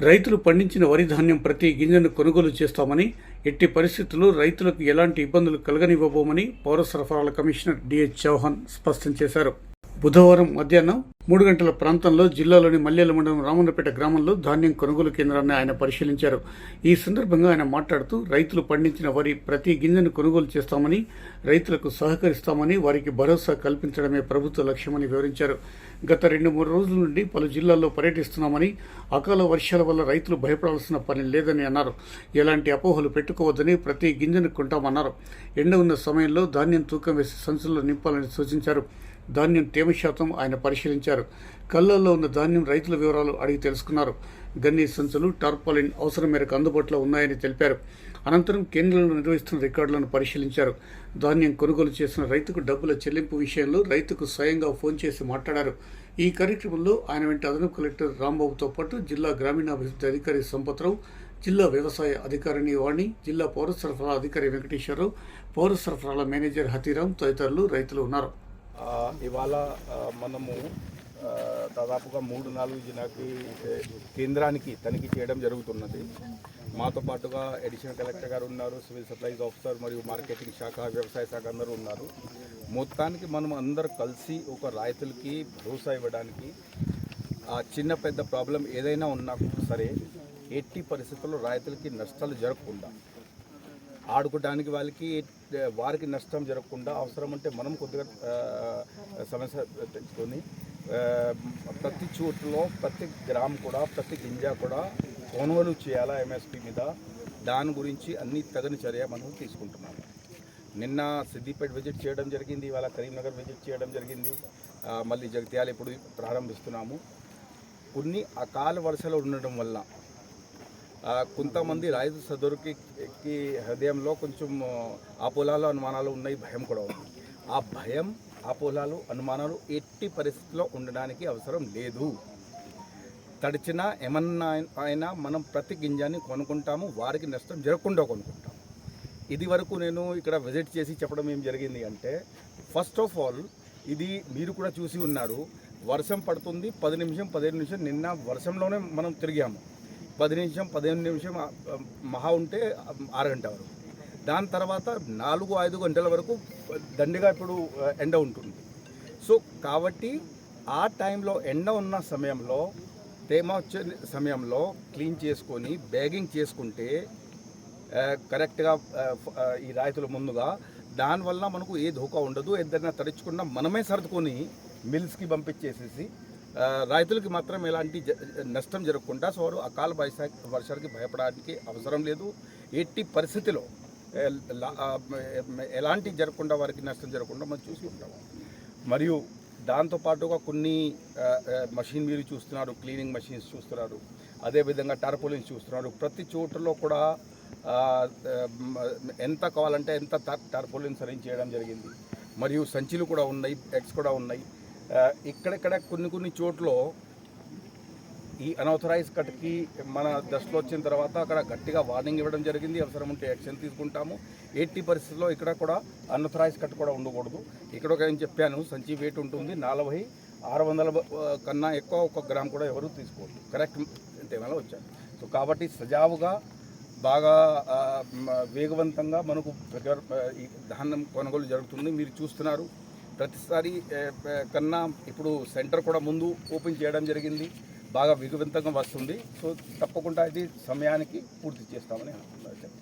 రైతులు పండించిన వరి ధాన్యం ప్రతి గింజను కొనుగోలు చేస్తామని ఎట్టి పరిస్థితుల్లో రైతులకు ఎలాంటి ఇబ్బందులు కలగనివ్వబోమని పౌర సరఫరాల కమిషనర్ డిహెచ్ చౌహాన్ స్పష్టం చేశారు. బుధవారం మధ్యాహ్నం మూడు గంటల ప్రాంతంలో జిల్లాలోని మల్లెల మండలం రామన్నపేట గ్రామంలో ధాన్యం కొనుగోలు కేంద్రాన్ని ఆయన పరిశీలించారు. ఈ సందర్భంగా ఆయన మాట్లాడుతూ రైతులు పండించిన వరి ప్రతి గింజను కొనుగోలు చేస్తామని రైతులకు సహకరిస్తామని వారికి భరోసా కల్పించడమే ప్రభుత్వ లక్ష్యమని వివరించారు. గత రెండు మూడు రోజుల నుండి పలు జిల్లాల్లో పర్యటిస్తున్నామని అకాల వర్షాల వల్ల రైతులు భయపడాల్సిన పని లేదని అన్నారు. ఎలాంటి అపోహలు పెట్టుకోవద్దని ప్రతి గింజను కొంటామన్నారు. ఎండ ఉన్న సమయంలో ధాన్యం తూకం వేసి సంచుల్లో నింపాలని సూచించారు. ధాన్యం తేమ శాతం ఆయన పరిశీలించారు. కళ్ళల్లో ఉన్న ధాన్యం రైతుల వివరాలు అడిగి తెలుసుకున్నారు. గన్ని సంచులు టార్పాలిన్ అవసరం మేరకు అందుబాటులో ఉన్నాయని తెలిపారు. అనంతరం కేంద్రంలో నిర్వహిస్తున్న రికార్డులను పరిశీలించారు. ధాన్యం కొనుగోలు చేసిన రైతుకు డబ్బుల చెల్లింపు విషయంలో రైతుకు స్వయంగా ఫోన్ చేసి మాట్లాడారు. ఈ కార్యక్రమంలో ఆయన వెంట అదనపు కలెక్టర్ రాంబాబుతో పాటు జిల్లా గ్రామీణాభివృద్ధి అధికారి సంపత్రావు జిల్లా వ్యవసాయ అధికారిని వాణి జిల్లా పౌర సరఫరా అధికారి వెంకటేశ్వరరావు పౌర సరఫరాల మేనేజర్ హతీరాం తదితరులు రైతులు ఉన్నారు. ఇవాళ మనము దాదాపుగా మూడు నాలుగు జిల్లాకి కేంద్రానికి తనిఖీ చేయడం జరుగుతున్నది. మాతో పాటుగా అడిషనల్ కలెక్టర్ గారు ఉన్నారు సివిల్ సప్లైస్ ఆఫీసర్ మరియు మార్కెటింగ్ శాఖ వ్యవసాయ శాఖ అందరూ ఉన్నారు. మొత్తానికి మనం అందరు కలిసి ఒక రైతులకి భరోసా ఇవ్వడానికి ఆ చిన్న పెద్ద ప్రాబ్లం ఏదైనా ఉన్నా సరే ఎట్టి పరిస్థితుల్లో రైతులకి నష్టాలు జరగకుండా ఆడుకోవడానికి వాళ్ళకి వారికి నష్టం జరగకుండా అవసరం ఉంటే మనం కొద్దిగా సమస్య తెచ్చుకొని ప్రతి చోటులో ప్రతి గ్రామ్ కూడా ప్రతి గింజ కూడా కొనుగోలు చేయాలా ఎంఎస్పి మీద? దాని గురించి అన్ని తగిన చర్య మనం తీసుకుంటున్నాము. నిన్న సిద్దిపేట విజిట్ చేయడం జరిగింది ఇవాళ కరీంనగర్ విజిట్ చేయడం జరిగింది. మళ్ళీ జగిత్యాల ఇప్పుడు ప్రారంభిస్తున్నాము. కొన్ని అకాల వరుసలు ఉండడం వల్ల కొంతమంది రైతు సదరుకి హృదయంలో కొంచెం ఆ పొలాలు అనుమానాలు ఉన్నాయి భయం కూడా ఉంది. ఆ భయం ఆ పొలాలు అనుమానాలు ఎట్టి పరిస్థితిలో ఉండడానికి అవసరం లేదు. తడిచిన ఏమన్నా అయినా మనం ప్రతి గింజాన్ని కొనుక్కుంటాము వారికి నష్టం జరగకుండా కొనుక్కుంటాము. ఇది వరకు నేను ఇక్కడ విజిట్ చేసి చెప్పడం ఏం జరిగింది అంటే ఫస్ట్ ఆఫ్ ఆల్ ఇది మీరు కూడా చూసి ఉన్నారు వర్షం పడుతుంది పది నిమిషం పదిహేను నిమిషం నిన్న వర్షంలోనే మనం తిరిగాము. పది నిమిషం పదిహేను నిమిషం మహా ఉంటే ఆరు గంట వరకు. దాని తర్వాత నాలుగు ఐదు గంటల వరకు దండిగా ఇప్పుడు ఎండ ఉంటుంది. సో కాబట్టి ఆ టైంలో ఎండ ఉన్న సమయంలో తేమ వచ్చే సమయంలో క్లీన్ చేసుకొని బ్యాగింగ్ చేసుకుంటే కరెక్ట్గా ఈ రైతుల ముందుగా దానివల్ల మనకు ఏ ధోకా ఉండదు. ఏదైనా తడుచుకున్నా మనమే సర్దుకొని మిల్స్కి పంపించేసేసి రైతులకి మాత్రం ఎలాంటి జ- నష్టం జరగకుండా సో వారు అకాల వైశాఖ వర్షాలకి భయపడడానికి అవసరం లేదు. ఎట్టి పరిస్థితిలో ఎలాంటి జరగకుండా వారికి నష్టం జరగకుండా మనం చూసి ఉంటాము. మరియు దాంతోపాటుగా కొన్ని ఆ, మషిన్ మీరు చూస్తున్నారు క్లీనింగ్ మషిన్స్ చూస్తున్నారు అదేవిధంగా టార్పోలిన్స్ చూస్తున్నారు. ప్రతి చోటులో కూడా ఎంత కావాలంటే ఎంత టార్- టార్పోలిన్స్ అరేంజ్ చేయడం జరిగింది. మరియు సంచులు కూడా ఉన్నాయి ఎగ్స్ కూడా ఉన్నాయి. ఇక్కడెక్కడ కొన్ని కొన్ని చోట్ల ఈ అనౌథరైజ్ కట్కి మన దశలో వచ్చిన తర్వాత అక్కడ గట్టిగా వార్నింగ్ ఇవ్వడం జరిగింది. అవసరం ఉంటే యాక్షన్ తీసుకుంటాము. ఎట్టి పరిస్థితుల్లో ఇక్కడ కూడా అనౌథరైజ్ కట్ కూడా ఉండకూడదు. ఇక్కడ ఒక ఏం చెప్పాను సంచి వెయిట్ ఉంటుంది. నలభై ఆరు వందల కన్నా ఎక్కువ ఒక గ్రామ్ కూడా ఎవరు తీసుకోవద్దు. కరెక్ట్ తేమలో వచ్చారు. సో కాబట్టి సజావుగా బాగా వేగవంతంగా మనకు ఈ ధాన్యం కొనుగోలు జరుగుతుంది. మీరు చూస్తున్నారు. ప్రతిసారి కన్నా ఇప్పుడు సెంటర్ కూడా ముందు ఓపెన్ చేయడం జరిగింది. బాగా విగవింతంగా వస్తుంది. సో తప్పకుండా ఇది సమయానికి పూర్తి చేస్తామని అనుకుంటున్నాను.